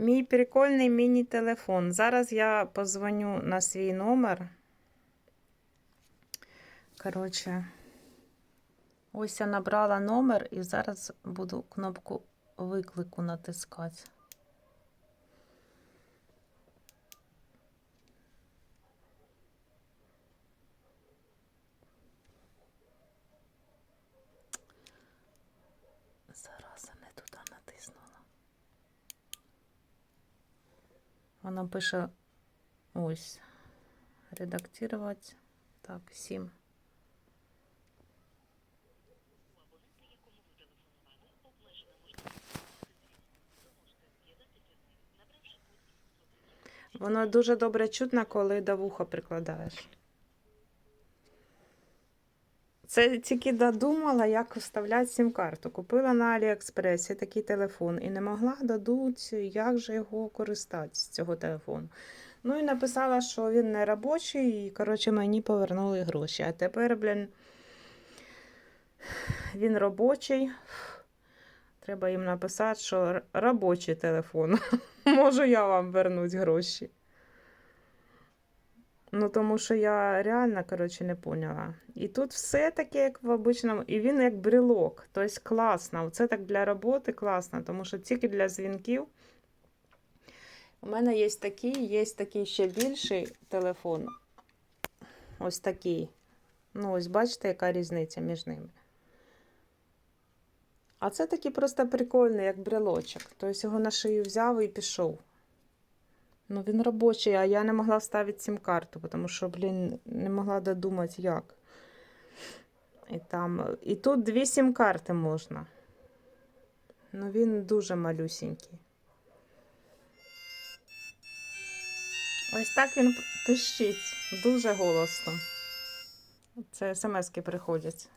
Мій прикольний міні-телефон. Зараз я позвоню на свій номер. Коротше, ось я набрала номер і зараз буду кнопку виклику натискати. Вона пише ось. Редактувати. Так, 7. Воно дуже добре чутно, коли до вуха прикладаєш. Це тільки додумала, як вставляти сім-карту. Купила на Аліекспресі такий телефон і не могла додуть, як же його користатися, цього телефону. Ну і написала, що він не робочий, і, коротше, мені повернули гроші. А тепер, блін, він робочий. Треба їм написати, що робочий телефон. Можу я вам вернуть гроші. Ну, тому що я реально, коротше, не поняла. І тут все таке, як в обичному, і він як брелок. Тобто класно. Це так для роботи класно, тому що тільки для дзвінків. У мене є такий, є такий ще більший телефон. Ось такий. Ну, ось бачите, яка різниця між ними. А це такий просто прикольний, як брелочок. Тобто його на шию взяв і пішов. Ну, він робочий, а я не могла вставити сім-карту, тому що, блін, не могла додумати, як. І, там, і тут дві сім-карти можна. Ну, він дуже малюсінький. Ось так він пищить. Дуже голосно. Це смски приходять.